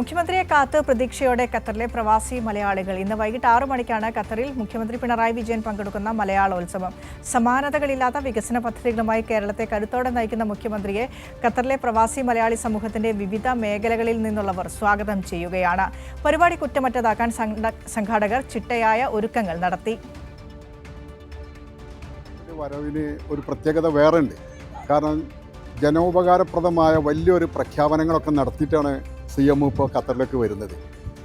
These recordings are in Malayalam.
മുഖ്യമന്ത്രിയെ കാത്ത് പ്രതീക്ഷയോടെ ഖത്തറിലെ പ്രവാസി മലയാളികൾ. ഇന്ന് വൈകിട്ട് ആറു മണിക്കാണ് ഖത്തറിൽ മുഖ്യമന്ത്രി പിണറായി വിജയൻ പങ്കെടുക്കുന്ന മലയാളോത്സവം. സമാനതകളില്ലാത്ത വികസന പദ്ധതികളുമായി കേരളത്തെ കരുത്തോടെ നയിക്കുന്ന മുഖ്യമന്ത്രിയെ ഖത്തറിലെ പ്രവാസി മലയാളി സമൂഹത്തിന്റെ വിവിധ മേഖലകളിൽ നിന്നുള്ളവർ സ്വാഗതം ചെയ്യുകയാണ്. പരിപാടി കുറ്റമറ്റതാക്കാൻ സംഘ- സംഘാടകർ ചിട്ടയായ ഒരുക്കങ്ങൾ നടത്തി. ഒരു പ്രത്യേകത വേറെ ഉണ്ട് കാരണം ജനോപകാരപ്രദമായ വലിയൊരു പ്രഖ്യാപനങ്ങളൊക്കെ നടത്തിയിട്ടാണ് സി എം ഇപ്പോൾ ഖത്തറിലേക്ക് വരുന്നത്.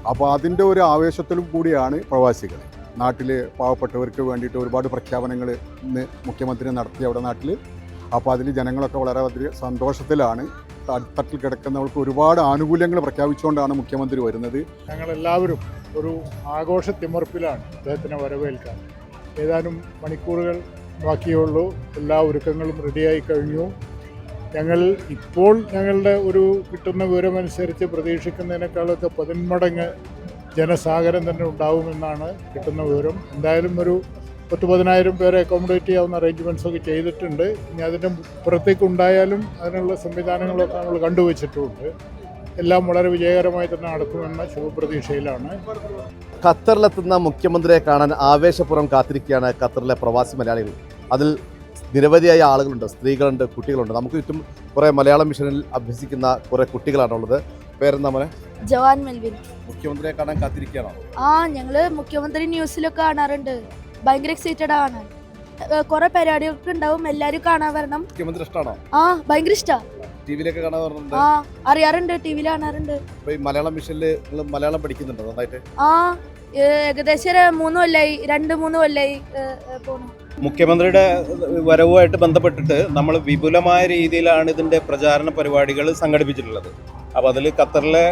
അപ്പോൾ അതിന്റെ ഒരു ആവേശത്തിലും കൂടിയാണ് പ്രവാസികൾ. നാട്ടിൽ പാവപ്പെട്ടവർക്ക് വേണ്ടിയിട്ട് ഒരുപാട് പ്രഖ്യാപനങ്ങൾ ഇന്ന് മുഖ്യമന്ത്രി നടത്തി അവിടെ നാട്ടിൽ. അപ്പോൾ അതിൽ ജനങ്ങളൊക്കെ വളരെ സന്തോഷത്തിലാണ്. തട്ടിൽ കിടക്കുന്നവർക്ക് ഒരുപാട് ആനുകൂല്യങ്ങൾ പ്രഖ്യാപിച്ചുകൊണ്ടാണ് മുഖ്യമന്ത്രി വരുന്നത്. ഞങ്ങളെല്ലാവരും ഒരു ആഘോഷ തിമർപ്പിലാണ് അദ്ദേഹത്തിനെ വരവേൽക്കാൻ. ഏതാനും മണിക്കൂറുകൾ ബാക്കിയുള്ളൂ. എല്ലാ ഒരുക്കങ്ങളും റെഡിയായി കഴിഞ്ഞു. ഞങ്ങൾ ഇപ്പോൾ ഞങ്ങളുടെ ഒരു കിട്ടുന്ന വിവരമനുസരിച്ച് പ്രതീക്ഷിക്കുന്നതിനേക്കാളൊക്കെ പതിന്മടങ്ങ് ജനസാഗരം തന്നെ ഉണ്ടാവുമെന്നാണ് കിട്ടുന്ന വിവരം. എന്തായാലും ഒരു പത്ത് പതിനായിരം പേരെ അക്കോമഡേറ്റ് ചെയ്യാവുന്ന അറേഞ്ച്മെന്റ്സ് ഒക്കെ ചെയ്തിട്ടുണ്ട്. ഇനി അതിന്റെ പുറത്തേക്ക് ഉണ്ടായാലും അതിനുള്ള സംവിധാനങ്ങളൊക്കെ നമ്മൾ കണ്ടുവച്ചിട്ടുമുണ്ട് എല്ലാം വളരെ വിജയകരമായി തന്നെ നടക്കുമെന്ന ശുഭപ്രതീക്ഷയിലാണ്. ഖത്തറിലെത്തുന്ന മുഖ്യമന്ത്രിയെ കാണാൻ ആവേശപുറം കാത്തിരിക്കുകയാണ് ഖത്തറിലെ പ്രവാസി മലയാളികൾ. അതിൽ നിരവധിയായ ആളുകളുണ്ട് സ്ത്രീകളുണ്ട് കുട്ടികളുണ്ട്. നമുക്ക് ചുറ്റും കുറേ മലയാളം മിഷനിൽ അഭ്യസിക്കുന്ന കുറേ കുട്ടികളാണുള്ളത്. പേരെന്താ മോനെ? ജവാൻ മെൽവിൻ. മുഖ്യമന്ത്രിയെ കാണാൻ കാത്തിരിക്കുകയാണോ? ആ ഞങ്ങൾ മുഖ്യമന്ത്രി ന്യൂസിലൊക്കെ കാണാറുണ്ട്. ഭയങ്കര എക്സൈറ്റഡ് ആണ്. കൊറേ പരിപാടികളൊക്കെ ഉണ്ടാവും. എല്ലാരും കാണാൻ വരണം. മുഖ്യമന്ത്രി ഇഷ്ടമാണോ ആ ഭയങ്കര ഇഷ്ടാ. ടിവിയിലൊക്കെ കാണാൻ ആ അറിയാറുണ്ട്. ടിവിയിൽ കാണാറുണ്ട്. അപ്പൊ ഈ മലയാളം മിഷനിൽ നിങ്ങൾ മലയാളം പഠിക്കുന്നുണ്ടോ നന്നായിട്ട്? ആ ഏകദേശം ഒരു മൂന്ന് കൊല്ലായി രണ്ട് മൂന്ന് കൊല്ലായി പോണു. മുഖ്യമന്ത്രിയുടെ വരവുമായിട്ട് ബന്ധപ്പെട്ടിട്ട് നമ്മൾ വിപുലമായ രീതിയിലാണ് ഇതിന്റെ പ്രചാരണ പരിപാടികൾ സംഘടിപ്പിച്ചിട്ടുള്ളത്. അപ്പോൾ അതിൽ ഖത്തറിലെ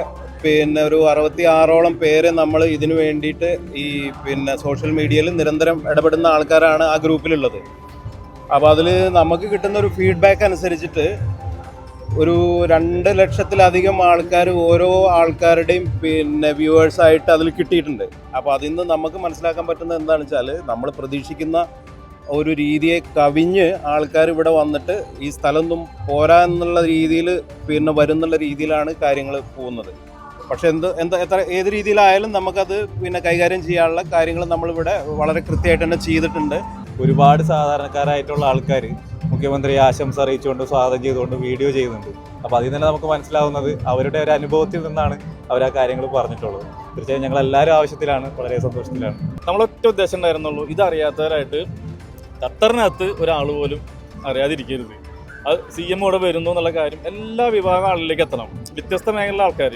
പിന്നെ ഒരു അറുപത്തി ആറോളം പേര് നമ്മൾ ഇതിനു വേണ്ടിയിട്ട് ഈ പിന്നെ സോഷ്യൽ മീഡിയയിൽ നിരന്തരം ഇടപെടുന്ന ആൾക്കാരാണ് ആ ഗ്രൂപ്പിലുള്ളത്. അപ്പോൾ അതിൽ നമുക്ക് കിട്ടുന്ന ഒരു ഫീഡ്ബാക്ക് അനുസരിച്ചിട്ട് ഒരു രണ്ട് ലക്ഷത്തിലധികം ആൾക്കാർ ഓരോ ആൾക്കാരുടെയും പിന്നെ വ്യൂവേഴ്സായിട്ട് അതിൽ കിട്ടിയിട്ടുണ്ട്. അപ്പോൾ അതിൽ നിന്ന് നമുക്ക് മനസ്സിലാക്കാൻ പറ്റുന്നത് എന്താണെന്ന് വെച്ചാൽ നമ്മൾ പ്രതീക്ഷിക്കുന്ന ഒരു രീതിയെ കവിഞ്ഞ് ആൾക്കാർ ഇവിടെ വന്നിട്ട് ഈ സ്ഥലമൊന്നും പോരാ എന്നുള്ള രീതിയിൽ പിന്നെ വരുന്നുള്ള രീതിയിലാണ് കാര്യങ്ങൾ പോകുന്നത്. പക്ഷെ എന്ത് എന്താ എത്ര ഏത് രീതിയിലായാലും നമുക്കത് പിന്നെ കൈകാര്യം ചെയ്യാനുള്ള കാര്യങ്ങൾ നമ്മളിവിടെ വളരെ കൃത്യമായിട്ട് തന്നെ ചെയ്തിട്ടുണ്ട്. ഒരുപാട് സാധാരണക്കാരായിട്ടുള്ള ആൾക്കാർ മുഖ്യമന്ത്രിയെ ആശംസ അറിയിച്ചുകൊണ്ട് സ്വാഗതം ചെയ്തുകൊണ്ട് വീഡിയോ ചെയ്യുന്നുണ്ട്. അപ്പോൾ അതിൽ തന്നെ നമുക്ക് മനസ്സിലാവുന്നത് അവരുടെ ഒരു അനുഭവത്തിൽ നിന്നാണ് അവർ ആ കാര്യങ്ങൾ പറഞ്ഞിട്ടുള്ളത്. തീർച്ചയായും ഞങ്ങൾ എല്ലാവരും ആവശ്യത്തിലാണ് വളരെ സന്തോഷത്തിലാണ്. നമ്മളൊറ്റ ഉദ്ദേശം ഉണ്ടായിരുന്നുള്ളൂ. ഇതറിയാത്തവരായിട്ട് ഖത്തറിനകത്ത് ഒരാൾ പോലും അറിയാതിരിക്കരുത്. അത് സി എം ഇവിടെ വരുന്നു എന്നുള്ള കാര്യം എല്ലാ വിഭാഗം ആളിലേക്ക് എത്തണം. വ്യത്യസ്ത മേഖലയിലെ ആൾക്കാർ